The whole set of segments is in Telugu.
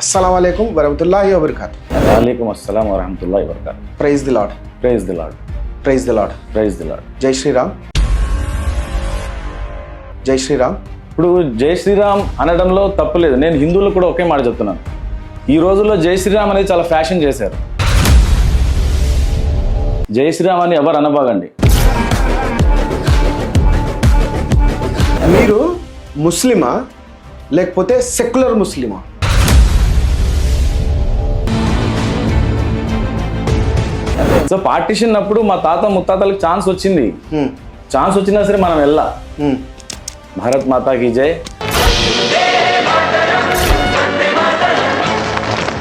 అస్సలం అయికం వరహతుల్లాహి వబర్కాత్ వాలేకుమ్ అస్సలాం వరహమతుల్లా వబర్కాత్ praise the Lord praise the Lord praise the Lord praise the Lord జై శ్రీరామ్ జై శ్రీరామ్ ఇప్పుడు జై శ్రీరామ్ అనడంలో తప్పు లేదు. నేను హిందువులకు కూడా ఒకే మాట చెప్తున్నాను. ఈ రోజుల్లో జై శ్రీరామ్ అనేది చాలా ఫ్యాషన్ చేశారు. జై శ్రీరామ్ అని ఎవరు అనబాగండి? మీరు ముస్లిమా? లేకపోతే సెక్యులర్ ముస్లిమా? సో పార్టీషన్ అప్పుడు మా తాత ముత్తాతలకు ఛాన్స్ వచ్చింది. ఛాన్స్ వచ్చినా సరే మనం వెళ్ళా హ్మ్. భారత్ మాతాకి జై.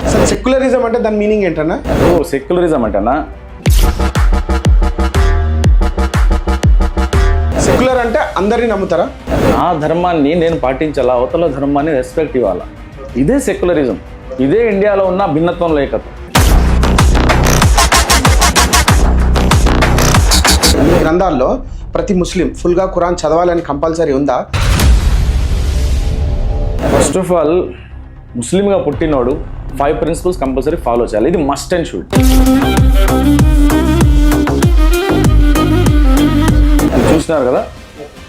అసలు సెక్యులరిజం అంటే దాని మీనింగ్ ఏంటన్నా? ఓ సెక్యులరిజం అంటేనా? సెక్యులర్ అంటే అందరినీ నమ్ముతారా? నా ధర్మాన్ని నేను పాటించాలా? అవతల ధర్మాన్ని రెస్పెక్ట్ ఇవ్వాలా? ఇదే సెక్యులరిజం ఇదే ఇండియాలో ఉన్న భిన్నత్వం లేకత్వం అన్ని గ్రంథాల్లో ప్రతి ముస్లిం ఫుల్గా ఖురాన్ చదవాలని కంపల్సరీ ఉందా? ఫస్ట్ ఆఫ్ ఆల్ ముస్లింగా పుట్టినోడు ఫైవ్ ప్రిన్సిపల్స్ కంపల్సరీ ఫాలో చేయాలి. ఇది మస్ట్ అండ్ షుడ్ చూసినారు కదా?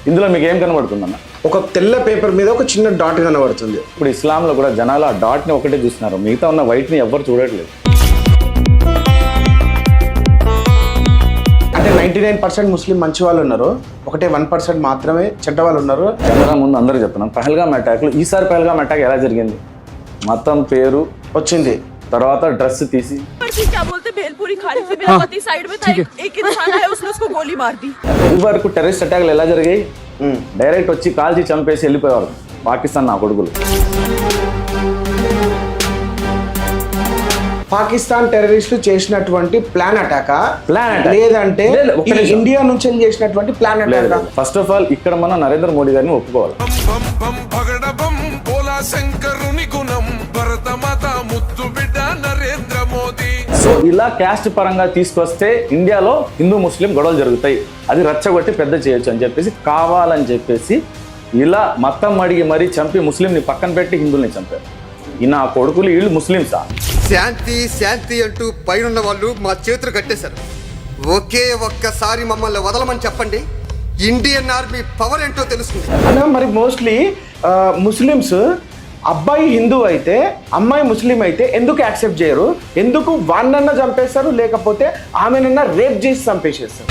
ఇందులో మీకు ఏం కనబడుతుందన్న? ఒక తెల్ల పేపర్ మీద ఒక చిన్న డాట్ కనబడుతుంది. ఇప్పుడు ఇస్లాంలో కూడా జనాలు ఆ డాట్ని ఒకటే చూస్తున్నారు. మిగతా ఉన్న వైట్ని ఎవ్వరు చూడట్లేదు. అంటే నైన్టీ నైన్ పర్సెంట్ ముస్లిం మంచి వాళ్ళు ఉన్నారు. ఒకటే వన్ పర్సెంట్ మాత్రమే చెడ్డ వాళ్ళు ఉన్నారు. కెమెరా ముందు అందరూ చెప్తున్నాం పహల్గామ్ అటాక్లు ఈసారి పహల్గామ్ అటాక్ ఎలా జరిగింది? మతం పేరు వచ్చింది. తర్వాత డ్రెస్ తీసి. వరకు టెరరిస్ట్ అటాక్లు ఎలా జరిగాయి? డైరెక్ట్ వచ్చి కాల్చి చంపేసి వెళ్ళిపోయేవారు పాకిస్తాన్ నా కొడుకులు. పాకిస్తాన్ టెర్రరిస్టులు చేసినటువంటి ప్లాన్ అటాక్? Plan attack. లేదంటే. ఇండియా నుంచి చేసినటువంటి plan attack? First of all ఇక్కడ మన నరేంద్ర మోడీ గారిని ఒప్పుకోవాలి. శంకరుని గుణం భరతమాత ముత్తు బిడ్డ నరేంద్ర మోదీ. సో ఇలా క్యాస్ట్ పరంగా తీసుకొస్తే ఇండియాలో హిందూ ముస్లిం గొడవలు జరుగుతాయి. అది రచ్చగొట్టి పెద్ద చేయొచ్చు అని చెప్పేసి కావాలని చెప్పేసి ఇలా మతం అడిగి మరీ చంపి ముస్లింని పక్కన పెట్టి హిందువుల్ని చంపారు. ఈ నా కొడుకులు వీళ్ళు ముస్లింసా? శాంతి శాంతి అంటూ పైనున్న వాళ్ళు మా చేతులు కట్టేశారు. ఒకే ఒక్కసారి మమ్మల్ని వదలమని చెప్పండి. ఇండియన్ ఆర్మీ పవర్ ఏంటో తెలుస్తుంది అన్న మరి మోస్ట్లీ ముస్లిమ్స్ అబ్బాయి హిందూ అయితే అమ్మాయి ముస్లిం అయితే ఎందుకు యాక్సెప్ట్ చేయరు? ఎందుకు వాన్నన్నా చంపేస్తారు? లేకపోతే ఆమెనన్నా రేప్ చేసి చంపేసేస్తారు?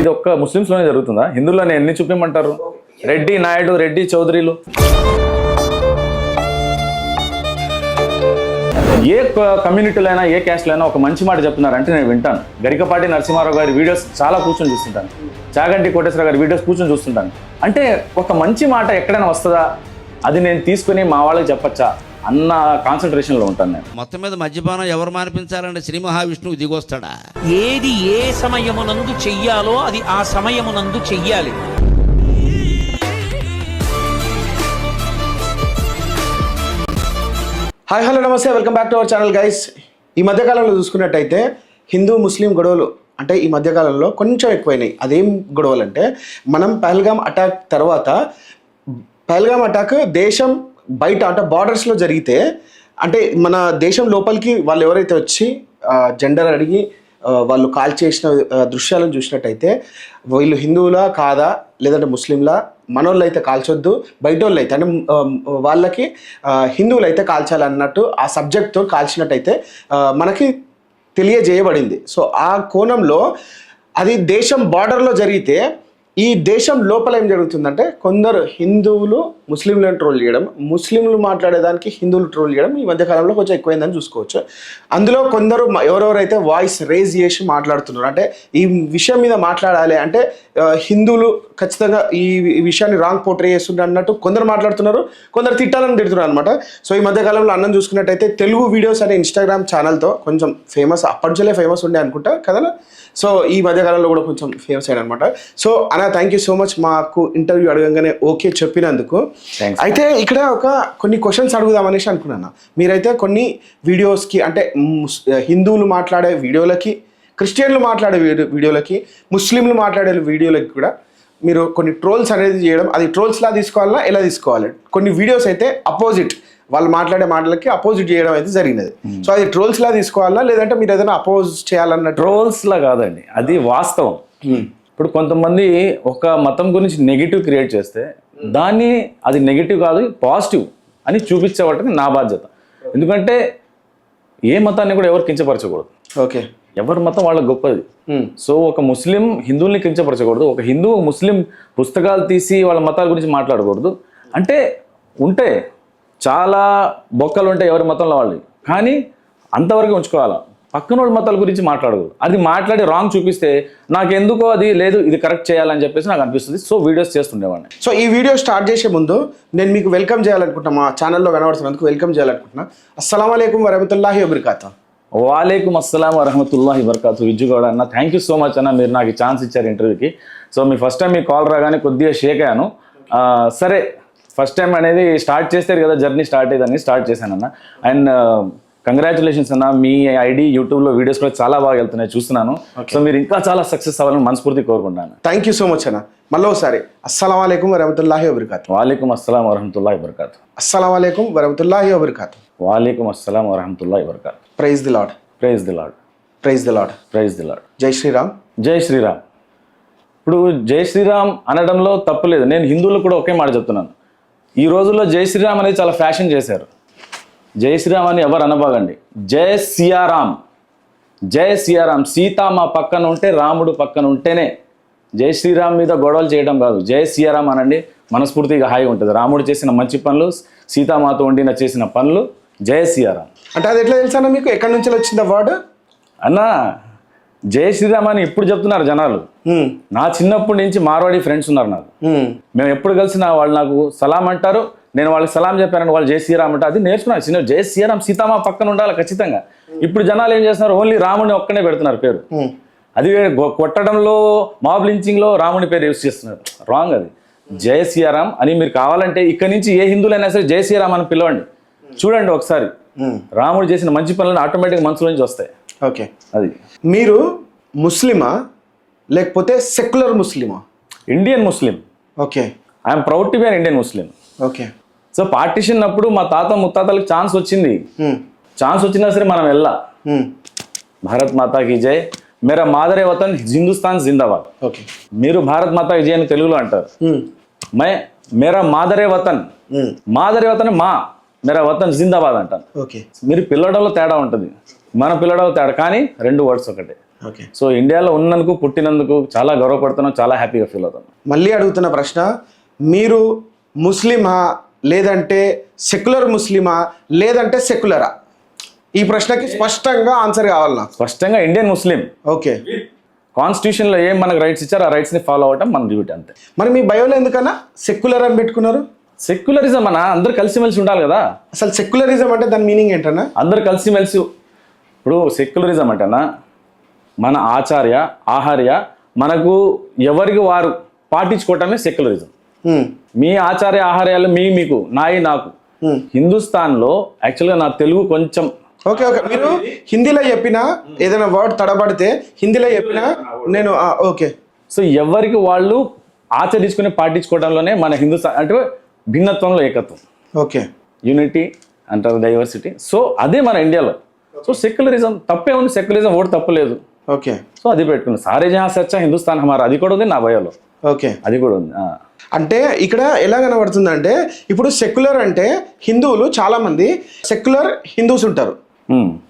ఇది ఒక్క ముస్లిమ్స్లోనే జరుగుతుందా? హిందువులోనే ఎన్ని చూపించమంటారు రెడ్డి నాయుడు రెడ్డి చౌదరిలు. ఏ కమ్యూనిటీలో అయినా ఏ క్యాస్ట్లో అయినా ఒక మంచి మాట చెప్తున్నారంటే నేను వింటాను. గరికపాటి నరసింహారావు గారి వీడియోస్ చాలా కూర్చొని చూస్తుంటాను. చాగంటి కోటేశ్వర గారి వీడియోస్ కూర్చొని చూస్తుంటాను. అంటే ఒక మంచి మాట ఎక్కడైనా వస్తుందా? అది నేను తీసుకుని మా వాళ్ళకి చెప్పచ్చా? అన్న కాన్సన్ట్రేషన్లో ఉంటాను నేను. మొత్తం మీద మద్యపానం ఎవరు మానిపించాలంటే శ్రీ మహావిష్ణువు దిగొస్తాడా? ఏది ఏ సమయమునందు చెయ్యాలో అది ఆ సమయమునందు చెయ్యాలి. హాయ్ హలో నమస్తే. Welcome back to our channel guys ఈ మధ్యకాలంలో చూసుకున్నట్టయితే హిందూ ముస్లిం గొడవలు అంటే ఈ మధ్యకాలంలో కొంచెం ఎక్కువైనాయి. అదేం గొడవలు అంటే మనం పహల్గామ్ అటాక్ తర్వాత పహల్గామ్ అటాక్ దేశం బయట అంటే బార్డర్స్లో జరిగితే అంటే మన దేశం లోపలికి వాళ్ళు ఎవరైతే వచ్చి జెండర్ అడిగి వాళ్ళు కాల్ చేసిన దృశ్యాలను చూసినట్టయితే వీళ్ళు హిందువులా కాదా లేదంటే ముస్లింలా మనోళ్ళు అయితే కాల్చొద్దు బయట వాళ్ళు అయితే అంటే వాళ్ళకి హిందువులు అయితే కాల్చాలన్నట్టు ఆ సబ్జెక్ట్తో కాల్చినట్టయితే మనకి తెలియజేయబడింది. సో ఆ కోణంలో అది దేశం బార్డర్లో జరిగితే ఈ దేశం లోపల ఏం జరుగుతుందంటే కొందరు హిందువులు ముస్లింలను ట్రోల్ చేయడం ముస్లింలు మాట్లాడేదానికి హిందువులు ట్రోల్ చేయడం ఈ మధ్య కాలంలో కొంచెం ఎక్కువైందని చూసుకోవచ్చు. అందులో కొందరు ఎవరెవరైతే వాయిస్ రేజ్ చేసి మాట్లాడుతున్నారు అంటే ఈ విషయం మీద మాట్లాడాలి అంటే హిందువులు ఖచ్చితంగా ఈ విషయాన్ని రాంగ్ పోర్ట్రే చేస్తుండే అన్నట్టు కొందరు మాట్లాడుతున్నారు కొందరు తిట్టాలని తిడుతున్నారు అనమాట సో ఈ మధ్య కాలంలో అన్నం చూసుకున్నట్టయితే తెలుగు వీడియోస్ అనే ఇన్స్టాగ్రామ్ ఛానల్తో కొంచెం ఫేమస్ అప్పటికే ఫేమస్ ఉండే అనుకుంటా కదా సో ఈ మధ్య కాలంలో కూడా కొంచెం ఫేమస్ అయ్యాడు అనమాట సో అన థ్యాంక్ యూ సో మచ్ మాకు ఇంటర్వ్యూ అడగంగానే ఓకే చెప్పినందుకు. అయితే ఇక్కడ ఒక కొన్ని క్వశ్చన్స్ అడుగుదామనేసి అనుకున్నాను. మీరైతే కొన్ని వీడియోస్కి అంటే ముస్- హిందువులు మాట్లాడే వీడియోలకి క్రిస్టియన్లు మాట్లాడే వీడియో వీడియోలకి ముస్లింలు మాట్లాడే వీడియోలకి కూడా మీరు కొన్ని ట్రోల్స్ అనేది చేయడం అది ట్రోల్స్ లా తీసుకోవాలా ఎలా తీసుకోవాలి? కొన్ని వీడియోస్ అయితే అపోజిట్ వాళ్ళు మాట్లాడే మాటలకి అపోజిట్ చేయడం అయితే జరిగినది. సో అది ట్రోల్స్ లా తీసుకోవాలా లేదంటే మీరు ఏదైనా అపోజ్ చేయాలన్నట్టు? ట్రోల్స్ లా కాదండి. అది వాస్తవం. ఇప్పుడు కొంతమంది ఒక మతం గురించి నెగిటివ్ క్రియేట్ చేస్తే దాన్ని అది నెగిటివ్ కాదు పాజిటివ్ అని చూపించేవాటికి నా బాధ్యత. ఎందుకంటే ఏ మతాన్ని కూడా ఎవరు కించపరచకూడదు. ఓకే ఎవరి మతం వాళ్ళ గొప్పది. సో ఒక ముస్లిం హిందువుల్ని కించపరచకూడదు ఒక హిందూ ముస్లిం పుస్తకాలు తీసి వాళ్ళ మతాల గురించి మాట్లాడకూడదు. అంటే ఉంటే చాలా బొక్కలు ఉంటాయి ఎవరి మతంలో వాళ్ళు కానీ అంతవరకు ఉంచుకోవాలా? పక్కన వాళ్ళ మతాల గురించి మాట్లాడకూడదు అది మాట్లాడి రాంగ్ చూపిస్తే నాకు ఎందుకో అది లేదు ఇది కరెక్ట్ చేయాలని చెప్పేసి నాకు అనిపిస్తుంది. సో వీడియోస్ చేస్తుండేవాడిని. సో ఈ వీడియో స్టార్ట్ చేసే ముందు నేను మీకు వెల్కమ్ చేయాలనుకుంటున్నా. మా ఛానల్లో కనబడుతున్నందుకు వెల్కమ్ చేయాలనుకుంటున్నా. అస్సలం అయికం వరహతుల్లాహి వబర్కాతా వాలేకుమ్ అస్సలం వరహమతుల్లాహి వరకాతు. విజ్జుగౌడ అన్న థ్యాంక్ యూ సో మచ్ అన్న మీరు నాకు ఛాన్స్ ఇచ్చారు ఇంటర్వ్యూకి సో మీ ఫస్ట్ టైం మీ కాల్ రాగానే కొద్దిగా షేక్ అయ్యాను. సరే ఫస్ట్ టైం అనేది స్టార్ట్ చేస్తారు కదా జర్నీ స్టార్ట్ అయ్యేదని స్టార్ట్ చేశానన్న. అండ్ కంగ్రాచులేషన్స్ అన్న. మీ ఐడి యూట్యూబ్లో వీడియోస్ కూడా చాలా బాగా వెళ్తున్నాయి చూస్తున్నాను. సో మీరు ఇంకా చాలా సక్సెస్ అవ్వాలని మనస్ఫూర్తి కోరుకుంటున్నాను. థ్యాంక్ యూ సో మచ్ అన్న. మళ్ళీ ఒకసారి అస్సలం అయికం వరహతుల్లాహి వబర్కాతా. వాలేకుమ్ అస్సలం వరహమతుల్లాహి వరకాతు అస్సలం అయికం వరహతుల్లాహి వబర్కాతా. వాలేకుమ్ అస్సలం వరహమతుల్లాహి వరకాతు praise the Lord praise the Lord praise the Lord praise the Lord జై శ్రీరామ్ జై శ్రీరామ్ ఇప్పుడు జై శ్రీరామ్ అనడంలో తప్పులేదు నేను హిందువులకు కూడా ఒకే మాట చెప్తున్నాను. ఈ రోజుల్లో జై శ్రీరామ్ అనేది చాలా ఫ్యాషన్ చేశారు. జై శ్రీరామ్ అని ఎవరు అనబాగండి. జై సియారాం. జై సియారాం. సీత మా పక్కన ఉంటే రాముడు పక్కన ఉంటేనే జై శ్రీరామ్ మీద గొడవలు చేయడం కాదు. జై సియారాం అనండి. మనస్ఫూర్తిగా హాయిగా ఉంటుంది. రాముడు చేసిన మంచి పనులు సీతామాత వండిన చేసిన పనులు జై సియారాం. అంటే అది ఎట్లా తెలుసా మీకు? ఎక్కడి నుంచి వచ్చింది వర్డ్ అన్నా జై శ్రీరామ్ అని ఇప్పుడు చెప్తున్నారు జనాలు. నా చిన్నప్పటి నుంచి మార్వాడి ఫ్రెండ్స్ ఉన్నారు నాకు. మేము ఎప్పుడు కలిసినా వాళ్ళు నాకు సలాం అంటారు నేను వాళ్ళకి సలాం చెప్పాను వాళ్ళు జై శ్రీరామ్ అంటే అది నేర్చుకున్నాను. చిన్న జై శ్రీరామ్ సీతామా పక్కన ఉండాలి ఖచ్చితంగా. ఇప్పుడు జనాలు ఏం చేస్తున్నారు? ఓన్లీ రాముడిని ఒక్కనే పెడుతున్నారు పేరు. అది కొట్టడంలో మాబ్ లించింగ్లో రాముడి పేరు యూస్ చేస్తున్నారు. రాంగ్ అది. జై శ్రీరామ్ అని మీరు కావాలంటే ఇక్కడ నుంచి ఏ హిందువులైనా సరే జై శ్రీరామ్ అని పిలవండి. చూడండి ఒకసారి. రాముడు చేసిన మంచి పనులను ఆటోమేటిక్ మనసులో నుంచి వస్తాయి. ఓకే. అది. మీరు ముస్లిమా? లేకపోతే secular ముస్లిమా? Indian Muslim. Okay. I'm proud to be an Indian Muslim. Okay. So partition అప్పుడు మా తాత ముత్తాతలకు ఛాన్స్ వచ్చింది. ఛాన్స్ వచ్చినా సరే మనం వెళ్ళా. భారత్ మాతా కీ జై. మేరా మాదరే వతన్ హిందుస్థాన్ జిందాబాద్. మీరు భారత్ మాతా కీ జై అని తెలుగులో అంటారు. మే మేరా మాదరే వతన్. మాదరే వతన్ మా మేరా వతన్ జిందాబాద్ ఓకే మీరు పిల్లడంలో తేడా ఉంటుంది. మన పిల్లడంలో తేడా కానీ రెండు వర్డ్స్ ఒకటే. ఓకే సో ఇండియాలో ఉన్నందుకు పుట్టినందుకు చాలా గర్వపడుతున్నాం చాలా హ్యాపీగా ఫీల్ అవుతాం మళ్ళీ అడుగుతున్న ప్రశ్న మీరు ముస్లిమా లేదంటే సెక్యులర్ ముస్లిమా? లేదంటే సెక్యులరా? ఈ ప్రశ్నకి స్పష్టంగా ఆన్సర్ కావాలి నాకు. స్పష్టంగా ఇండియన్ ముస్లిం. ఓకే. కాన్స్టిట్యూషన్లో ఏం మనకు రైట్స్ ఇచ్చారో ఆ రైట్స్ని ఫాలో అవటం మన డ్యూటీ అంతే. మరి మీ బయోలో ఎందుకన్నా? సెక్యులర్ అని పెట్టుకున్నారు? సెక్యులరిజం అన్న? అందరు కలిసిమెలిసి ఉండాలి కదా. అసలు సెక్యులరిజం అంటే దాని మీనింగ్ ఏంటన్నా? అందరు కలిసిమెలిసి ఇప్పుడు సెక్యులరిజం అంటేనా? మన ఆచార్య ఆహార్య మనకు ఎవరికి వారు పాటించుకోవటమే సెక్యులరిజం. మీ ఆచార్య ఆహార్యాలు మీ మీకు నాయి నాకు. హిందుస్థాన్లో యాక్చువల్గా నా తెలుగు కొంచెం ఓకే ఓకే. మీరు హిందీలో చెప్పినా ఏదైనా వర్డ్ తడబడితే హిందీలో చెప్పినా నేను ఓకే. సో ఎవరికి వాళ్ళు ఆచరించుకుని పాటించుకోవడంలోనే మన హిందుస్థాన్ అంటే భిన్నత్వంలో ఏకత్వం. ఓకే. యూనిటీ అంటారు డైవర్సిటీ సో అదే మన ఇండియాలో. సో సెక్యులరిజం తప్పే ఉంది సెక్యులరిజం ఓటు తప్పలేదు ఓకే. సో అది పెట్టుకుంది సారే జహా సచ్చా హిందుస్థాన్ హమారా అది కూడా ఉంది నా భయంలో ఓకే. అది కూడా ఉంది. అంటే ఇక్కడ ఎలా కనబడుతుందంటే ఇప్పుడు సెక్యులర్ అంటే హిందువులు చాలా మంది సెక్యులర్ హిందూస్ ఉంటారు.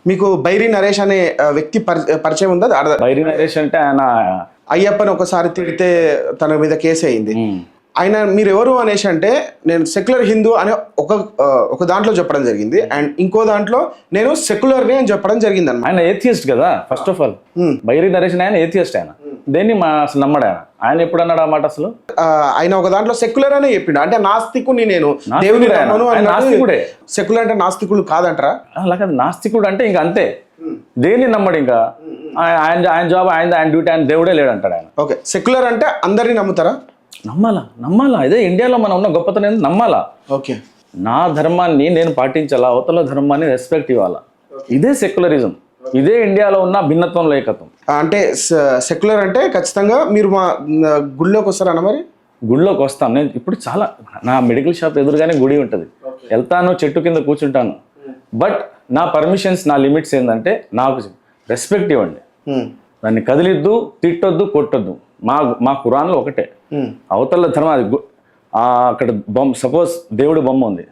మీకు బైరి నరేష్ అనే వ్యక్తి పరి- పరిచయం ఉందా? బైరి నరేష్ అంటే ఆయన అయ్యప్పని ఒకసారి తిడితే తన మీద కేసు అయింది. ఆయన మీరు ఎవరు అనేసి అంటే నేను సెక్యులర్ హిందూ అనే ఒక ఒక దాంట్లో చెప్పడం జరిగింది. అండ్ ఇంకో దాంట్లో నేను సెక్యులర్ని అని చెప్పడం జరిగింది అనమాట ఆయన ఏథియస్ట్ కదా first of all Bairi Naresh ఆయన ఏథియస్ట్ ఆయన. దేన్ని మా అసలు నమ్మడు? ఆయన ఎప్పుడు అన్నాడు ఆ మాట అసలు? ఆయన ఒక దాంట్లో సెక్యులర్ అనే చెప్పిండు. అంటే నాస్తికుని నేను నాస్తికుడే దేవుని. నాస్తికుడే. సెక్యులర్ అంటే నాస్తికులు కాదంటారా? అలాగే నాస్తికుడు అంటే ఇంకా అంతే. దేన్ని నమ్మడు ఇంకా? ఆయన ఆయన- ఆయన జాబ్ ఆయన ఆయన డ్యూటీ ఆయన దేవుడే లేడంటాడు ఆయన. ఓకే. సెక్యులర్ అంటే అందరినీ నమ్ముతారా? నమ్మాలా? నమ్మాలా? ఇదే ఇండియాలో మనం ఉన్న గొప్పతనం ఏంది? నమ్మాలా? ఓకే. నా ధర్మాన్ని నేను పాటించాలా? అవతల ధర్మాన్ని రెస్పెక్ట్ ఇవ్వాలా? ఇదే సెక్యులరిజం ఇదే ఇండియాలో ఉన్న భిన్నత్వంలో ఏకత్వం అంటే సెక్యులర్ అంటే ఖచ్చితంగా మీరు మా గుళ్ళోకి వస్తారన్న మరి? గుడిలోకి వస్తాను. నేను ఇప్పుడు చాలా నా మెడికల్ షాప్ ఎదురుగానే గుడి ఉంటుంది. వెళ్తాను చెట్టు కింద కూర్చుంటాను. బట్ నా పర్మిషన్స్ నా లిమిట్స్ ఏంటంటే నాకు రెస్పెక్ట్ ఇవ్వండి. దాన్ని కదిలిద్దు తిట్టొద్దు కొట్టొద్దు. మా మా కురాన్లో ఒకటే. అవతల ధర్మ అది అక్కడ బొమ్మ సపోజ్ దేవుడి బొమ్మ ఉంది.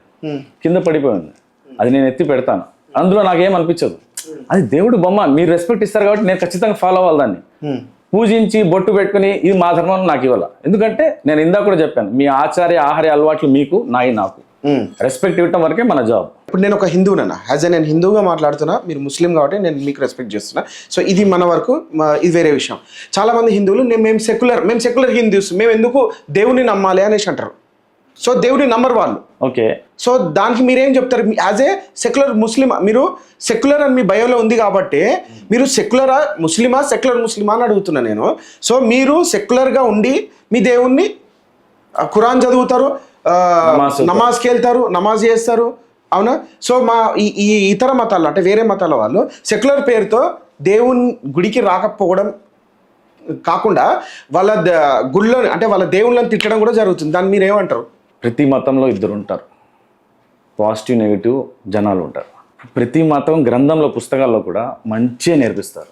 కింద పడిపోయింది అది నేను ఎత్తి పెడతాను. అందులో నాకేం అనిపించదు? అది దేవుడి బొమ్మ. మీరు రెస్పెక్ట్ ఇస్తారు కాబట్టి నేను ఖచ్చితంగా ఫాలో అవ్వాలి దాన్ని. పూజించి బొట్టు పెట్టుకుని ఇది మా ధర్మంలో నాకు ఇవ్వాలి. ఎందుకంటే నేను ఇందాక కూడా చెప్పాను మీ ఆచార్య ఆహార్య అలవాట్లు మీకు నాయి నాకు. రెస్పెక్ట్ ఇవ్వటం వరకే మన జాబ్ ఇప్పుడు నేను ఒక హిందువునన్నా యాజ్ నేను హిందువుగా మాట్లాడుతున్నా మీరు ముస్లిం కాబట్టి నేను మీకు రెస్పెక్ట్ చేస్తున్నా. సో ఇది మన వరకు ఇది వేరే విషయం. చాలా మంది హిందువులు నేను మేము సెక్యులర్ మేము సెక్యులర్ హిందూస్ మేము ఎందుకు దేవుని నమ్మాలి అనేసి అంటారు. సో దేవుని నమ్మరు వాళ్ళు. ఓకే సో దానికి మీరేం చెప్తారు? యాజ్ ఏ సెక్యులర్ ముస్లిం మీరు సెక్యులర్ అని మీ బయోలో ఉంది కాబట్టి మీరు సెక్యులరా ముస్లిమా సెక్యులర్ ముస్లిమా అని అడుగుతున్నా నేను. సో మీరు సెక్యులర్గా ఉండి మీ దేవుణ్ణి ఖురాన్ చదువుతారు. నమాజ్కి వెళ్తారు నమాజ్ చేస్తారు. అవునా? సో మా ఈ ఇతర మతాలు అంటే వేరే మతాల వాళ్ళు సెక్యులర్ పేరుతో దేవుని గుడికి రాకపోవడం కాకుండా వాళ్ళ ద- గుళ్ళో అంటే వాళ్ళ దేవుళ్ళని తిట్టడం కూడా జరుగుతుంది. దాన్ని మీరు ఏమంటారు ప్రతి మతంలో ఇద్దరు ఉంటారు పాజిటివ్ నెగిటివ్ జనాలు ఉంటారు ప్రతి మతం గ్రంథంలో పుస్తకాల్లో కూడా మంచిగా నేర్పిస్తారు.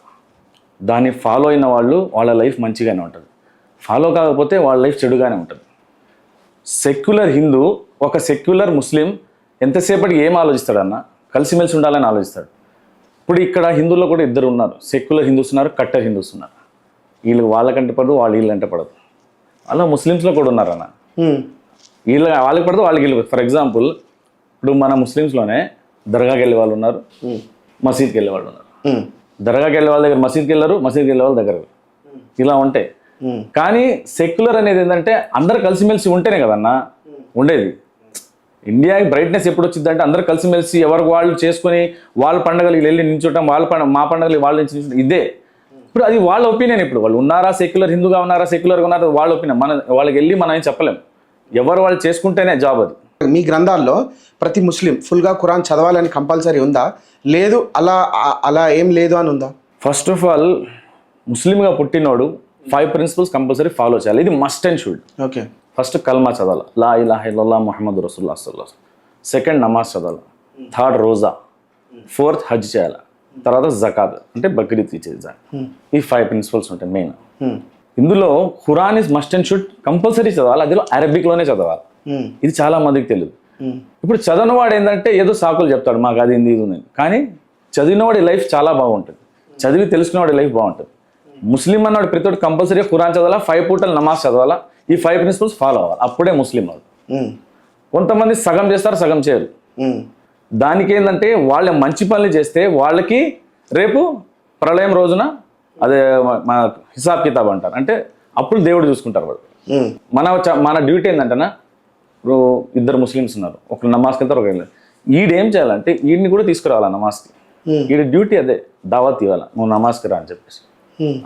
దాన్ని ఫాలో అయిన వాళ్ళు వాళ్ళ లైఫ్ మంచిగానే ఉంటుంది. ఫాలో కాకపోతే వాళ్ళ లైఫ్ చెడుగానే ఉంటుంది. సెక్యులర్ హిందూ ఒక సెక్యులర్ ముస్లిం ఎంతసేపటికి ఏం ఆలోచిస్తాడన్న? కలిసిమెలిసి ఉండాలని ఆలోచిస్తాడు. ఇప్పుడు ఇక్కడ హిందువుల్లో కూడా ఇద్దరు ఉన్నారు సెక్యులర్ హిందూస్ ఉన్నారు కట్టర్ హిందూస్ ఉన్నారు. వీళ్ళు వాళ్ళకంటే పడదు వాళ్ళు వీళ్ళంటే పడదు. అలా ముస్లిమ్స్లో కూడా ఉన్నారన్న. వీళ్ళ వాళ్ళకి పడదు వాళ్ళకి వీళ్ళు. ఫర్ ఎగ్జాంపుల్ ఇప్పుడు మన ముస్లిమ్స్లోనే దర్గాకి వెళ్ళే వాళ్ళు ఉన్నారు మసీద్కి వెళ్ళే వాళ్ళు ఉన్నారు. దర్గాకి వెళ్ళే వాళ్ళ దగ్గర మసీద్కి వెళ్ళరు మసీద్కి వెళ్ళే వాళ్ళ దగ్గర ఇలా ఉంటాయి కానీ సెక్యులర్ అనేది ఏంటంటే అందరు కలిసిమెలిసి ఉంటేనే కదన్నా? ఉండేది. ఇండియాకి బ్రైట్నెస్ ఎప్పుడు వచ్చింది అంటే అందరు కలిసిమెలిసి ఎవరికి వాళ్ళు చేసుకొని వాళ్ళ పండుగలకి వెళ్ళి నించోటం వాళ్ళ పండుగ మా పండుగలకి వాళ్ళు నించు ఇదే. ఇప్పుడు అది వాళ్ళ ఒపీనియన్ ఇప్పుడు. వాళ్ళు ఉన్నారా సెక్యులర్ హిందూగా ఉన్నారా సెక్యులర్గా ఉన్నారా వాళ్ళ ఒపీనియన్. మన వాళ్ళకి వెళ్ళి మనం ఏం చెప్పలేం. ఎవరు వాళ్ళు చేసుకుంటేనే జాబ్ అది. మీ గ్రంథాల్లో ప్రతి ముస్లిం ఫుల్గా ఖురాన్ చదవాలని కంపల్సరీ ఉందా? లేదు అలా అలా ఏం లేదు అని ఉందా? ఫస్ట్ ఆఫ్ ఆల్ ముస్లింగా పుట్టినోడు ఫైవ్ ప్రిన్సిపల్స్ కంపల్సరీ ఫాలో చేయాలి. ఇది must and should okay. First kalma చదవాలి. లా ఇలాహ ఇల్లల్లా ముహమ్మద్ రసూల్లా సల్లా సెకండ్ నమాజ్ చదవాలి. థర్డ్ రోజా. ఫోర్త్ హజ్ చేయాలి. తర్వాత జకాత్. అంటే బక్రీద్ ఇచ్చేది జకాత్. ఈ ఫైవ్ ప్రిన్సిపల్స్ ఉంటాయి మెయిన్ ఇందులో Quran is must and should compulsory చదవాలి అందులో అరబిక్లోనే చదవాలి. ఇది చాలా మందికి తెలియదు. ఇప్పుడు చదవనివాడు ఏంటంటే ఏదో సాకులు చెప్తాడు మాకు అది ఇది ఇది ఉంది. కానీ చదివినవాడి లైఫ్ చాలా బాగుంటుంది. చదివి తెలుసుకున్నవాడి లైఫ్ బాగుంటుంది. ముస్లిం అన్నాడు ప్రతి ఒక్కటి కంపల్సరీ ఖురాన్ చదవాలా ఫైవ్ పూటలు నమాజ్ చదవాలా ఈ ఫైవ్ ప్రిన్సిపల్స్ ఫాలో అవ్వాలి. అప్పుడే ముస్లిం వాడు. కొంతమంది సగం చేస్తారు సగం చేయరు. దానికి ఏంటంటే వాళ్ళ మంచి పనులు చేస్తే వాళ్ళకి రేపు ప్రళయం రోజున అదే మన హిసాబ్ కితాబ్ అంటారు. అంటే అప్పుడు దేవుడు చూసుకుంటారు వాళ్ళు. మన మన డ్యూటీ ఏంటంటేనా ఇప్పుడు ఇద్దరు ముస్లిమ్స్ ఉన్నారు. ఒకరు నమాజ్కి వెళ్తారు ఒకరు ఈడేం చేయాలంటే వీడిని కూడా తీసుకురావాలి నమాజ్కి? వీడి డ్యూటీ అదే. దావత్ ఇవ్వాలి నువ్వు నమాజ్కి రా అని చెప్పేసి.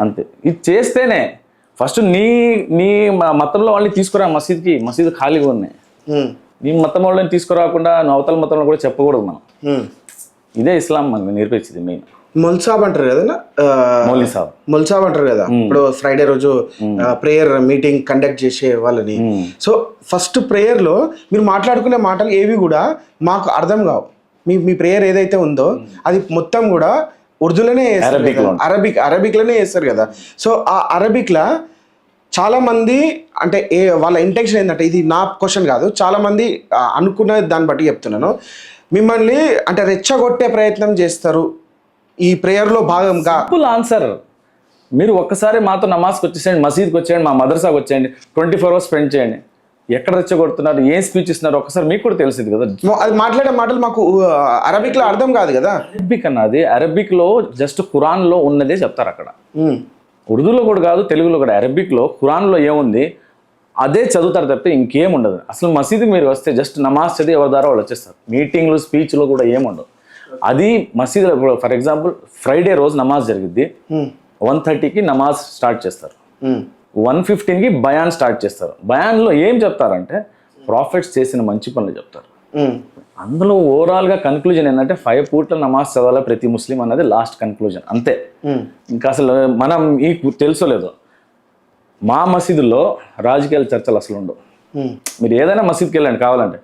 అంతే. ఇది చేస్తేనే ఫస్ట్ నీ నీ మ- మతంలో వాళ్ళని తీసుకురా మసీద్కి. మసీద్ ఖాళీగా ఉన్నాయి నీ మతం వాళ్ళని తీసుకురాకుండా నువ్వు అవతల మతంలో కూడా చెప్పకూడదు మనం. ఇదే ఇస్లాం మనకి నేర్పించింది మెయిన్. మొల్సాబ్ అంటారు కదా మౌలి సాబ్. మొల్సాబ్ అంటారు కదా? ఇప్పుడు ఫ్రైడే రోజు ప్రేయర్ మీటింగ్ కండక్ట్ చేసే వాళ్ళని. సో ఫస్ట్ ప్రేయర్లో మీరు మాట్లాడుకునే మాటలు ఏవి కూడా మాకు అర్థం కావు. మీ మీ ప్రేయర్ ఏదైతే ఉందో అది మొత్తం కూడా ఉర్దూలోనే. అరబిక్ అరబిక్లోనే చేస్తారు కదా. సో ఆ అరబిక్లా చాలా మంది అంటే ఏ వాళ్ళ ఇంటెన్షన్ ఏంటంటే ఇది నా క్వశ్చన్ కాదు. చాలా మంది ఆ, అనుకున్న దాన్ని బట్టి చెప్తున్నాను. మిమ్మల్ని అంటే రెచ్చగొట్టే ప్రయత్నం చేస్తారు. ఈ ప్రేయర్లో భాగంగా సింపుల్ ఆన్సర్ మీరు ఒక్కసారి మాతో నమాజ్కి వచ్చేసేయండి మసీద్కి వచ్చేయండి మా మదర్సాకి వచ్చేయండి ట్వంటీ ఫోర్ అవర్స్ స్పెండ్ చేయండి. ఎక్కడ రెచ్చగొడుతున్నారు ఏం స్పీచ్ ఇస్తున్నారు ఒకసారి మీకు కూడా తెలిసింది కదా. అది మాట్లాడే మాటలు మాకు అరబిక్లో అర్థం కాదు కదా. అరబిక్ అన్నది అరబిక్లో జస్ట్ ఖురాన్లో ఉన్నదే చెప్తారు అక్కడ. ఉర్దూలో కూడా కాదు తెలుగులో కూడా. అరబిక్లో ఖురాన్లో ఏముంది అదే చదువుతారు తప్పితే ఇంకేం ఉండదు. అసలు మసీదుకి మీరు వస్తే జస్ట్ నమాజ్ చదివి ఎవరి ద్వారా వాళ్ళు వచ్చేస్తారు. మీటింగ్లు స్పీచ్లు కూడా ఏముండవు అది మసీదులో ఫర్ ఎగ్జాంపుల్ ఫ్రైడే రోజు నమాజ్ జరిగిద్ది. వన్ థర్టీకి నమాజ్ స్టార్ట్ చేస్తారు. వన్ ఫిఫ్టీన్కి బయాన్ స్టార్ట్ చేస్తారు. బయాన్లో ఏం చెప్తారంటే ప్రాఫిట్స్ చేసిన మంచి పనులు చెప్తారు. అందులో ఓవరాల్గా కన్క్లూజన్ ఏంటంటే ఫైవ్ పూట్ల నమాజ్ చదవాలి ప్రతి ముస్లిం అన్నది లాస్ట్ కన్క్లూజన్ అంతే. ఇంకా అసలు మనం మీకు తెలుసో లేదో మా మసీదుల్లో రాజకీయాల చర్చలు అసలు ఉండవు. మీరు ఏదైనా మసీద్కి వెళ్ళండి కావాలంటే.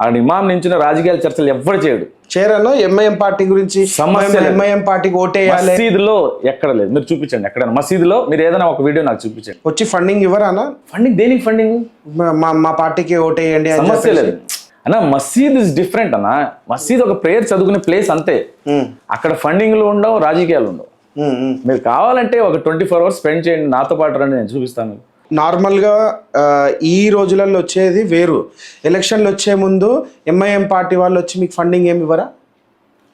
ఆ ఇమాం నించిన రాజకీయాల చర్చలు ఎవ్వరు చేయడు. చేరాను ఎంఐఎం పార్టీ గురించి. ఎంఐఎం పార్టీకి ఓటేయాలి. మసీదులో ఎక్కడ లేదు. మీరు చూపించండి ఎక్కడైనా. మసీదులో మీరు ఏదైనా ఒక వీడియో నాకు చూపించండి. వచ్చి ఫండింగ్ ఇవ్వరానా? ఫండింగ్ దేనికి ఫండింగ్ మా- మా పార్టీకి ఓటేయండి సమస్య. లేదు. అన్న మసీద్ ఇస్ డిఫరెంట్ అన్న. మసీద్ ఒక ప్రేయర్ చదువుకునే ప్లేస్ అంతే. అక్కడ ఫండింగ్లు ఉండవు రాజకీయాలు ఉండవు. మీరు కావాలంటే ఒక ట్వంటీ ఫోర్ అవర్స్ స్పెండ్ చేయండి. నాతో పాటు రండి నేను చూపిస్తాను. నార్మల్గా ఈ రోజులలో వచ్చేది వేరు. ఎలక్షన్లు వచ్చే ముందు ఎంఐఎం పార్టీ వాళ్ళు వచ్చి మీకు ఫండింగ్ ఏమి ఇవ్వరా?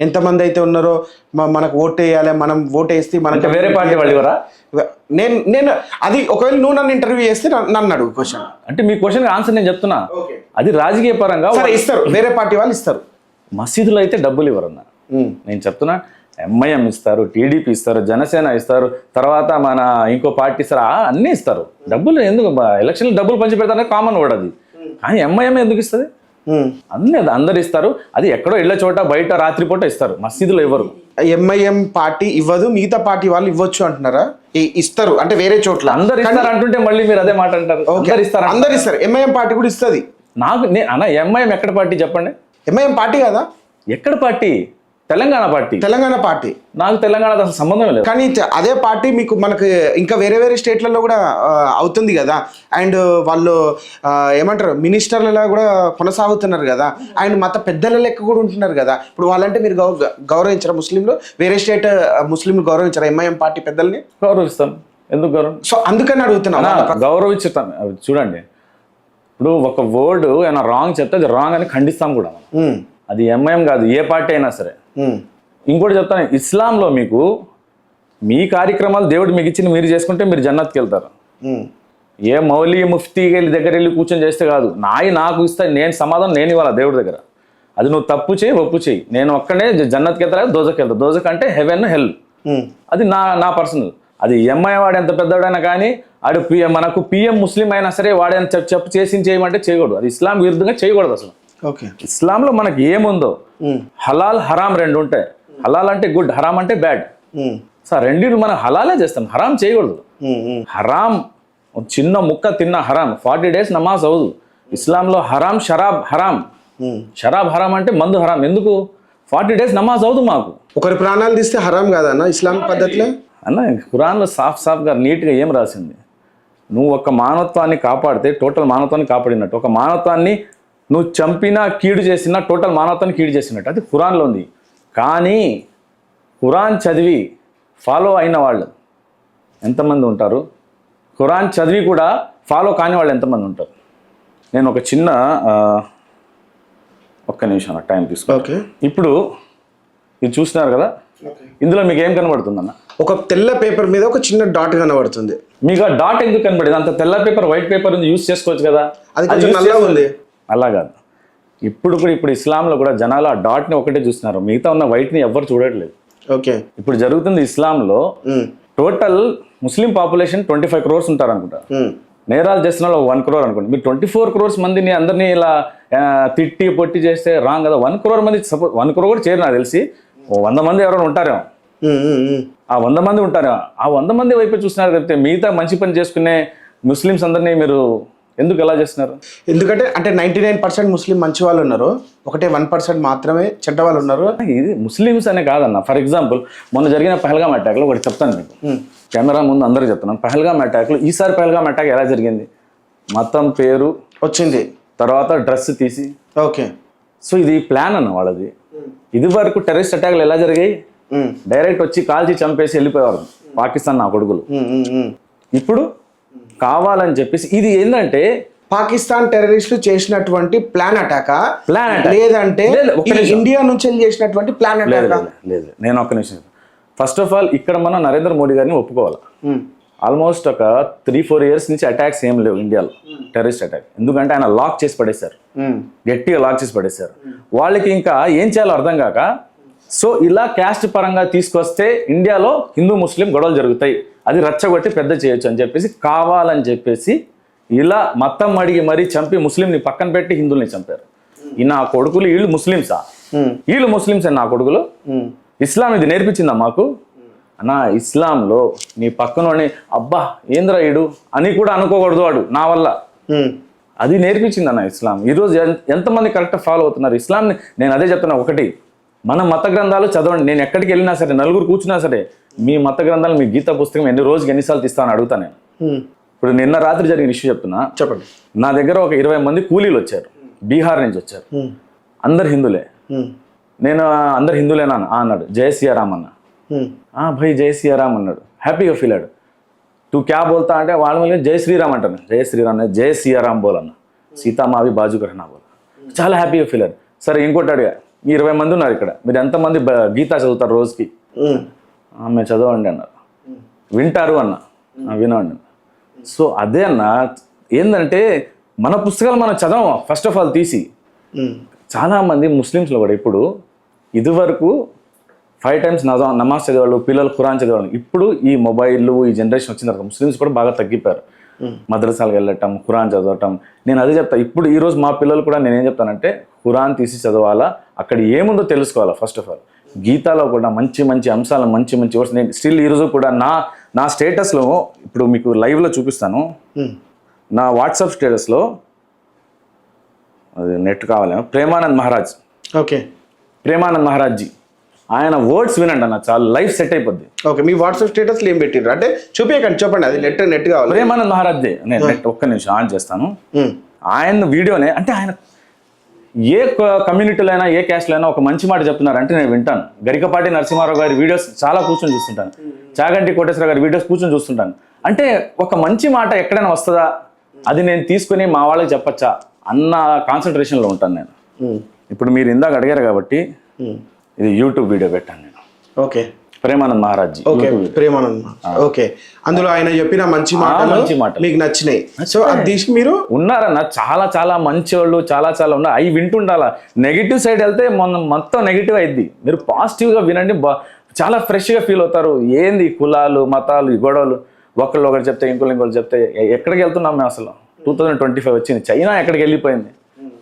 ఎంతమంది అయితే ఉన్నారో మనకు ఓటు వేయాలి మనం ఓటు వేస్తే మనకి వేరే పార్టీ వాళ్ళు ఇవ్వరా? నేను నేను అది ఒకవేళ నువ్వు నన్ను ఇంటర్వ్యూ చేస్తే నన్ను- అడుగు క్వశ్చన్ అంటే మీ క్వశ్చన్ ఆన్సర్ నేను చెప్తున్నా. అది రాజకీయ పరంగా ఇస్తారు. వేరే పార్టీ వాళ్ళు ఇస్తారు. మసీదులో అయితే డబ్బులు ఇవ్వరన్న. నేను చెప్తున్నా ఎంఐఎం ఇస్తారు టీడీపీ ఇస్తారు జనసేన ఇస్తారు తర్వాత మన ఇంకో పార్టీ ఇస్తారు అన్నీ ఇస్తారు. డబ్బులు ఎందుకు ఎలక్షన్ డబ్బులు పంచి పెడతారనే కామన్ వర్డ్ అది. కానీ ఎంఐఎం ఎందుకు ఇస్తుంది. అన్నీ అది అందరు ఇస్తారు. అది ఎక్కడో ఇళ్ళ చోట బయట రాత్రిపూట ఇస్తారు. మసీదులో ఇవ్వరు. ఎంఐఎం పార్టీ ఇవ్వదు మిగతా పార్టీ వాళ్ళు ఇవ్వచ్చు అంటున్నారా? ఈ- ఇస్తారు అంటే వేరే చోట్ల. అందరు ఇస్తారు అంటుంటే మళ్ళీ మీరు అదే మాట అంటారు. అందరు ఇస్తారు అందరు ఇస్తారు. ఎంఐఎం పార్టీ కూడా ఇస్తుంది. నాకు నే- అన్న ఎంఐఎం ఎక్కడ పార్టీ చెప్పండి? ఎంఐఎం పార్టీ కదా? ఎక్కడ party? Telangana party. Telangana party. నాకు తెలంగాణతో అసలు సంబంధం లేదు. కానీ అదే పార్టీ మీకు మనకు ఇంకా వేరే వేరే స్టేట్లలో కూడా అవుతుంది కదా. అండ్ వాళ్ళు ఏమంటారు మినిస్టర్లలో కూడా కొనసాగుతున్నారు కదా. అండ్ మత పెద్దల లెక్క కూడా ఉంటున్నారు కదా. ఇప్పుడు వాళ్ళంటే మీరు గౌ గౌరవించరా ముస్లింలు? వేరే స్టేట్ ముస్లింలు గౌరవించరా ఎంఐఎం పార్టీ పెద్దల్ని? గౌరవిస్తాం. ఎందుకు గౌరవం? సో అందుకని అడుగుతున్నా. వాళ్ళ ప్ర- గౌరవించుతాం అవి చూడండి. ఇప్పుడు ఒక వర్డ్ ఏమైనా రాంగ్ చెప్తే అది రాంగ్ అని ఖండిస్తాం కూడా అది ఎంఐఎం కాదు ఏ పార్టీ అయినా సరే. ఇంకోటి చెప్తాను ఇస్లాంలో మీకు మీ కార్యక్రమాలు దేవుడు మీకు ఇచ్చిన మీరు చేసుకుంటే మీరు జన్నత్కి వెళ్తారు. ఏ మౌలి ముఫ్తీ వెళ్ళి దగ్గర వెళ్ళి కూర్చొని చేస్తే కాదు. నాయి నాకు ఇస్తా నేను సమాధానం నేను ఇవ్వాలి దేవుడి దగ్గర? అది నువ్వు తప్పు చేయి ఒప్పు చేయి. నేను ఒక్కనే జన్నత్కి వెళ్తా దోజకి వెళ్తా దోజక్ అంటే హెవెన్ హెల్. అది నా నా పర్సనల్. అది ఎంఐ వాడు ఎంత పెద్దవాడైనా కానీ ఆడు మనకు పిఎం ముస్లిం అయినా సరే వాడని చెప్పు చెప్పు చేసి చేయమంటే చేయకూడదు. అది ఇస్లాం విరుద్ధంగా చేయకూడదు అసలు. ఇస్లాంలో మనకి ఏముందో? హలాల్ హరాం రెండు ఉంటాయి. హలాల్ అంటే గుడ్ హరాం అంటే బ్యాడ్. ఉమ్, సో ఆ రెండింటిని మనం హలాలే చేస్తాం. హరాం చేయకూడదు. హరాం చిన్న ముక్క తిన్న హరాం ఫార్టీ డేస్ నమాజ్ అవ్వదు. ఇస్లాంలో హరాం షరాబ్ హరాం. షరాబ్ హరాం అంటే మందు హరాం. ఎందుకు? ఫార్టీ డేస్ నమాజ్ అవ్వదు మాకు. ఒకరి ప్రాణాలు తీస్తే హరాం కాదన్న ఇస్లామిక్ పద్ధతిలో? అన్న ఖురాన్లో సాఫ్ సాఫ్గా నీట్గా ఏం రాసింది? నువ్వు ఒక మానవత్వాన్ని కాపాడితే టోటల్ మానవత్వాన్ని కాపాడినట్టు. ఒక మానవత్వాన్ని నువ్వు చంపినా కీడు చేసినా టోటల్ మానవత్వాన్ని కీడు చేసినట్టు. అది ఖురాన్లో ఉంది. కానీ ఖురాన్ చదివి ఫాలో అయిన వాళ్ళు ఎంతమంది ఉంటారు? ఖురాన్ చదివి కూడా ఫాలో కాని వాళ్ళు ఎంతమంది ఉంటారు? నేను ఒక చిన్న ఒక్క నిమిషం టైం తీసుకో ఓకే. ఇప్పుడు ఇది చూస్తున్నారు కదా? ఇందులో మీకు ఏం కనబడుతుందన్న ఒక తెల్ల పేపర్ మీద ఒక చిన్న డాట్ కనబడుతుంది. మీకు ఆ డాట్ ఎందుకు కనబడేది? అంత తెల్ల పేపర్ వైట్ పేపర్ ఉంది యూస్ చేసుకోవచ్చు కదా. అది నల్లగా ఉంది. అలా కాదు. ఇప్పుడు కూడా ఇప్పుడు ఇస్లాంలో కూడా జనాలు ఆ డాట్ని ఒకటే చూస్తున్నారు. మిగతా ఉన్న వైట్ని ఎవ్వరు చూడట్లేదు. ఓకే. ఇప్పుడు జరుగుతుంది ఇస్లాంలో total Muslim population twenty five crores ఉంటారు అనుకుంటా నేరాలు చేస్తున్న వాళ్ళు వన్ క్రోర్ అనుకోండి. మీరు ట్వంటీ ఫోర్ క్రోర్స్ మందిని అందరినీ ఇలా తిట్టి పొట్టి చేస్తే రాంగ్ కదా? వన్ క్రోర్ మంది సపోజ్ వన్ క్రోర్ కూడా చేరు నాకు తెలిసి. ఓ వంద మంది ఎవరైనా ఉంటారేమో. ఆ వంద మంది ఉంటారు ఆ వంద మంది వైపు చూస్తున్నారు తప్పితే మిగతా మంచి పని చేసుకునే ముస్లిమ్స్ అందరినీ మీరు ఎందుకు ఎలా చేస్తున్నారు? ఎందుకంటే అంటే నైన్టీ నైన్ పర్సెంట్ ముస్లిం మంచి వాళ్ళు ఉన్నారు. ఒకటే వన్ పర్సెంట్ మాత్రమే చెడ్డ వాళ్ళు ఉన్నారు. ఇది ముస్లిమ్స్ అనే కాదన్న. ఫర్ ఎగ్జాంపుల్ మొన్న జరిగిన పహల్గామ్ అటాక్లో ఒకటి చెప్తాను మీకు. కెమెరా ముందు అందరికీ చెప్తున్నాను. పహల్గామ్ అటాక్లో ఈసారి పహల్గామ్ అటాక్ ఎలా జరిగింది? మతం పేరు వచ్చింది. తర్వాత డ్రెస్ తీసి. ఓకే. సో ఇది ప్లాన్ అన్న వాళ్ళది. ఇది వరకు టెర్రరిస్ట్ అటాక్లు ఎలా జరిగాయి? డైరెక్ట్ వచ్చి కాల్చి చంపేసి వెళ్ళిపోయేవారు. పాకిస్తాన్ నా కొడుకులు. ఇప్పుడు కావాలని చెప్పేసి ఇది ఏంటంటే పాకిస్తాన్ టెర్రరిస్టులు చేసినటువంటి ప్లాన్ అటాక్? Plan attack. లేదంటే. ఇండియా నుంచి చేసినటువంటి ప్లాన్ అటాక్? లేదు, లేదు నేను ఒక్క నిమిషం. ఫస్ట్ ఆఫ్ ఆల్ ఇక్కడ మనం నరేంద్ర మోడీ గారిని ఒప్పుకోవాలి? ఆల్మోస్ట్ ఒక త్రీ ఫోర్ ఇయర్స్ నుంచి అటాక్స్ ఏం లేవు ఇండియాలో. టెర్రరిస్ట్ అటాక్ ఎందుకంటే ఆయన లాక్ చేసి పడేశారు. గట్టిగా లాక్ చేసి పడేశారు. వాళ్ళకి ఇంకా ఏం చేయాలో అర్థం కాక సో ఇలా క్యాస్ట్ పరంగా తీసుకొస్తే ఇండియాలో హిందూ ముస్లిం గొడవలు జరుగుతాయి. అది రచ్చగొట్టి పెద్ద చేయొచ్చు అని చెప్పేసి కావాలని చెప్పేసి ఇలా మతం అడిగి మరీ చంపి ముస్లింని పక్కన పెట్టి హిందువుల్ని చంపారు. ఈ నా కొడుకులు వీళ్ళు ముస్లిమ్సా? వీళ్ళు ముస్లిమ్స్ నా కొడుకులు? ఇస్లాం ఇది నేర్పించిందా మాకు? అన్నా ఇస్లాంలో నీ పక్కనోని అబ్బా ఏంద్రా ఈడు అని కూడా అనుకోకూడదు వాడు నా వల్ల. అది నేర్పించింది అన్న ఇస్లాం ఈరోజు ఎంతమంది కరెక్ట్ ఫాలో అవుతున్నారు? ఇస్లాంని నేను అదే చెప్తున్నా ఒకటి. మన మత గ్రంథాలు చదవండి. నేను ఎక్కడికి వెళ్ళినా సరే నలుగురు కూర్చున్నా సరే మీ మత గ్రంథాలు మీ గీత పుస్తకం ఎన్ని రోజుకి ఎన్నిసార్లు తీస్తానని అడుగుతాను నేను. ఇప్పుడు నిన్న రాత్రి జరిగిన ఇష్యూ చెప్తున్నా. చెప్పండి. నా దగ్గర ఒక ఇరవై మంది కూలీలు వచ్చారు. బీహార్ నుంచి వచ్చారు. అందరు హిందులే. నేను "ఆ, అందరు హిందులేనా అన్న?" "ఆ" అన్నాడు. జయ సియారాం అన్న. "ఆ, భయ్ జయ సియారాం అన్నాడు. హ్యాపీగా ఫీల్ అయ్యాడు. తూ క్యా బోల్తా? అంటే వాళ్ళ మళ్ళీ జై శ్రీరామ్ అంటాను జై శ్రీరామ్ జై సియారాం బోల్ అన్న. సీతామావి బాజు కరనా బోల్. చాలా హ్యాపీగా ఫీల్ అయ్యాడు. సరే ఇంకోటి అడిగా. ఇరవై మంది ఉన్నారు ఇక్కడ. మీరు ఎంతమంది గీత చదువుతారు రోజుకి? "ఆ, మేము చదవండి అన్నారు. వింటారు అన్న. "ఆ, వినండి సో అదే అన్న ఏంటంటే మన పుస్తకాలు మనం చదవం ఫస్ట్ ఆఫ్ ఆల్ తీసి. చాలామంది ముస్లిమ్స్లో కూడా ఇప్పుడు ఇదివరకు ఫైవ్ టైమ్స్ నజా నమాజ్ చదివాళ్ళు పిల్లలు ఖురాన్ చదివాళ్ళు ఇప్పుడు ఈ మొబైల్ ఈ జనరేషన్ వచ్చిన తర్వాత ముస్లిమ్స్ కూడా బాగా తగ్గిపోయారు. మద్రసాలకు వెళ్ళటం ఖురాన్ చదవటం. నేను అదే చెప్తా. ఇప్పుడు ఈ రోజు మా పిల్లలు కూడా నేనేం చెప్తానంటే ఖురాన్ తీసి చదవాలా? అక్కడ ఏముందో తెలుసుకోవాలా ఫస్ట్ ఆఫ్ ఆల్ గీతాలో కూడా మంచి మంచి అంశాలు మంచి మంచి వర్డ్స్ నేను స్టిల్ ఈరోజు కూడా నా నా స్టేటస్లో ఇప్పుడు మీకు లైవ్లో చూపిస్తాను. నా వాట్సాప్ స్టేటస్లో అది నెట్ కావాలేమో ప్రేమానంద్ మహారాజ్. ఓకే. ప్రేమానంద్ మహారాజ్ జీ ఆయన వర్డ్స్ వినండి అన్న చాలా లైఫ్ సెట్ అయిపోద్ది. ఓకే మీ వాట్సాప్ స్టేటస్లో ఏం పెట్టిండ్రు అంటే చూపించకండి చెప్పండి అది నెట్ నెట్ కావాలి. ప్రేమానంద్ మహారాజ్ జీ నేను నెట్ ఒక్క నిమిషం ఆన్ చేస్తాను. ఉమ్. ఆయన వీడియోనే అంటే ఆయన ఏ కమ్యూనిటీలో అయినా ఏ క్యాస్ట్లో అయినా ఒక మంచి మాట చెప్తున్నారంటే నేను వింటాను. గరికపాటి నరసింహారావు గారి వీడియోస్ చాలా కూర్చొని చూస్తుంటాను. చాగంటి కోటేశ్వర గారి వీడియోస్ కూర్చొని చూస్తుంటాను. అంటే ఒక మంచి మాట ఎక్కడైనా వస్తుందా? అది నేను తీసుకుని మా వాళ్ళకి చెప్పచ్చా? అన్న కాన్సన్ట్రేషన్లో ఉంటాను నేను. ఇప్పుడు మీరు ఇందాక అడిగారు కాబట్టి ఇది యూట్యూబ్ వీడియో పెట్టాను నేను. Okay. Premanand Maharaj okay. Premanand okay. అందులో ఆయన చెప్పిన మంచి మాటలు మంచి మాటలు. మీకు నచ్చినాయి. సో అది తీసి మీరు ఉన్నారన్న చాలా చాలా మంచి వాళ్ళు చాలా చాలా ఉన్నారు. అవి వింటుండాలా? నెగిటివ్ సైడ్ వెళ్తే మొన్న మొత్తం నెగిటివ్ అయింది మీరు పాజిటివ్గా వినండి చాలా ఫ్రెష్గా ఫీల్ అవుతారు. ఏంది కులాలు మతాలు ఈ గొడవలు? ఒకళ్ళు ఒకరు చెప్తే ఇంకోళ్ళు ఇంకోళ్ళు చెప్తే ఎక్కడికి వెళ్తున్నాం మేము అసలు? టూ థౌజండ్ ట్వంటీ ఫైవ్ వచ్చింది. చైనా ఎక్కడికి వెళ్ళిపోయింది?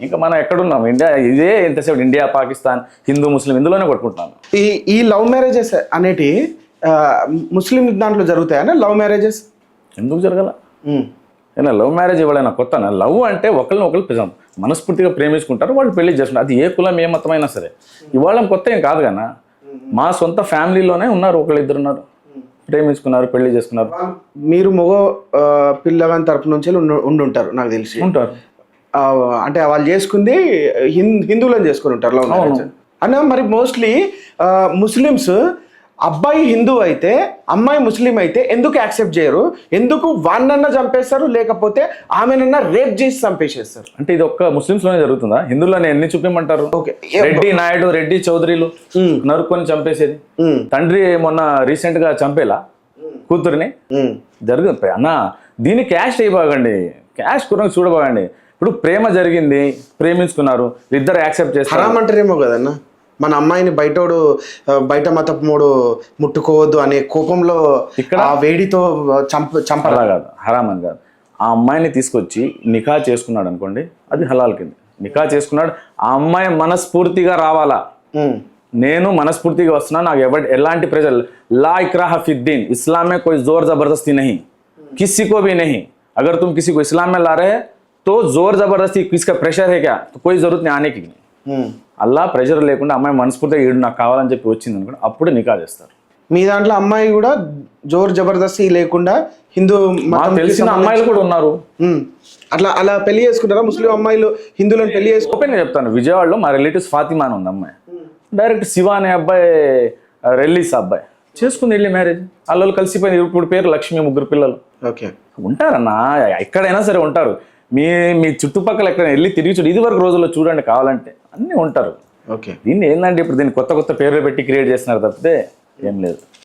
ఇంకా మనం ఎక్కడున్నాం? ఇండియా ఇదే ఎంతసేపు ఇండియా పాకిస్తాన్ హిందూ ముస్లిం ఇందులోనే కొట్టుకుంటున్నాం ఈ ఈ లవ్ మ్యారేజెస్ అనేటి ముస్లిం దాంట్లో జరుగుతాయనా లవ్ మ్యారేజెస్? ఎందుకు జరగాల? అయినా లవ్ మ్యారేజ్ ఇవ్వడైనా కొత్త లవ్ అంటే ఒకరిని ఒకరు ప్రేమ మనస్ఫూర్తిగా ప్రేమించుకుంటారు వాళ్ళు పెళ్ళి చేసుకుంటారు. అది ఏ కులం ఏ మతమైనా సరే. ఇవాళ కొత్త ఏం కాదు కన్నా మా సొంత ఫ్యామిలీలోనే ఉన్నారు ఒకళ్ళు ఇద్దరు ఉన్నారు. ప్రేమించుకున్నారు పెళ్ళి చేసుకున్నారు. మీరు మగ ఆ, పిల్లగాని తరపు నుంచి ఉండు- ఉండుంటారు నాకు తెలిసి. ఉంటారు అంటే వాళ్ళు చేసుకుంది హింద్ హిందువులను చేసుకుని ఉంటారు. లవ్ మ్యారేజ్ అన్న మరి మోస్ట్లీ ముస్లిమ్స్ అబ్బాయి హిందూ అయితే అమ్మాయి ముస్లిం అయితే ఎందుకు యాక్సెప్ట్ చేయరు? ఎందుకు వాన్నన్నా చంపేస్తారు? లేకపోతే ఆమెనన్నా రేప్ చేసి చంపేసేస్తారు? అంటే ఇది ఒక్క ముస్లిమ్స్లోనే జరుగుతుందా? హిందువులోనే ఎన్ని చూపించమంటారు ఓకే. రెడ్డి నాయుడు రెడ్డి చౌదరిలు నరుక్కొని చంపేసేది. తండ్రి మొన్న రీసెంట్గా చంపేలా కూతురిని. జరుగుతుంది. అన్న దీన్ని క్యాష్ అయిపోకండి క్యాష్ కురంగా చూడబోకండి ఇప్పుడు ప్రేమ జరిగింది ప్రేమించుకున్నారు ఇద్దరు యాక్సెప్ట్ చేస్తారు హరామ్ అంటారేమో కదన్న మన అమ్మాయిని బయటోడు ఆ, బయట మతమోడు ముట్టుకోవద్దు అనే కోపంలో ఇక్కడ? ఆ వేడితో చంప చంపరా అలా కాదు హరామ్ అని కాదు ఆ అమ్మాయిని తీసుకొచ్చి నికా చేసుకున్నాడు అనుకోండి అది హలాల్ కింద నికా చేసుకున్నాడు ఆ అమ్మాయి మనస్ఫూర్తిగా రావాలా ఉమ్. నేను మనస్ఫూర్తిగా వస్తున్నా నాకు ఎవరి ఎలాంటి ప్రజలు లా इकराह फी दीन इस्लाम में कोई जोर जबरदस्ती नहीं किसी को भी नहीं अगर तुम किसी को इस्लाम में ला रहे हैं तो जोर जबरदस्ती किसका प्रेशर है क्या तो कोई जरूरत नहीं आने की ఉమ్. అల్లా ప్రెషర్ లేకుండా అమ్మాయి మనస్ఫూర్తిగా ఈడు నాకు కావాలని చెప్పి వచ్చింది అనుకోండి అప్పుడు నికా చేస్తారు మీ దాంట్లో అమ్మాయి కూడా జోర్ జబర్దస్తి లేకుండా హిందూ మాకు మతంకి తెలిసిన సంబంధించి- అమ్మాయిలు కూడా ఉన్నారు ఉమ్. అట్లా అలా పెళ్లి చేసుకుంటారా ముస్లిం అమ్మాయిలు హిందువులను పెళ్లి చేసుకు ఓపెన్గా చెప్తాను విజయవాడలో మా రిలేటివ్స్ ఫాతిమా అని ఉంది అమ్మాయి డైరెక్ట్ శివ అనే అబ్బాయి రెల్లీస్ అబ్బాయి చేసుకుంది వెళ్ళి మ్యారేజ్ వాళ్ళు కలిసిపోయింది ఇప్పుడు పేరు లక్ష్మి ముగ్గురు పిల్లలు ఓకే ఉంటారన్నా ఎక్కడైనా సరే ఉంటారు మీ మీ చుట్టుపక్కల ఎక్కడైనా వెళ్ళి తిరిగి చూడు ఇది వరకు రోజుల్లో చూడండి కావాలంటే అన్నీ ఉంటారు. ఓకే. దీన్ని ఏంటంటే ఇప్పుడు దీన్ని కొత్త కొత్త పేర్లు పెట్టి క్రియేట్ చేస్తున్నారు తప్పితే ఏం లేదు.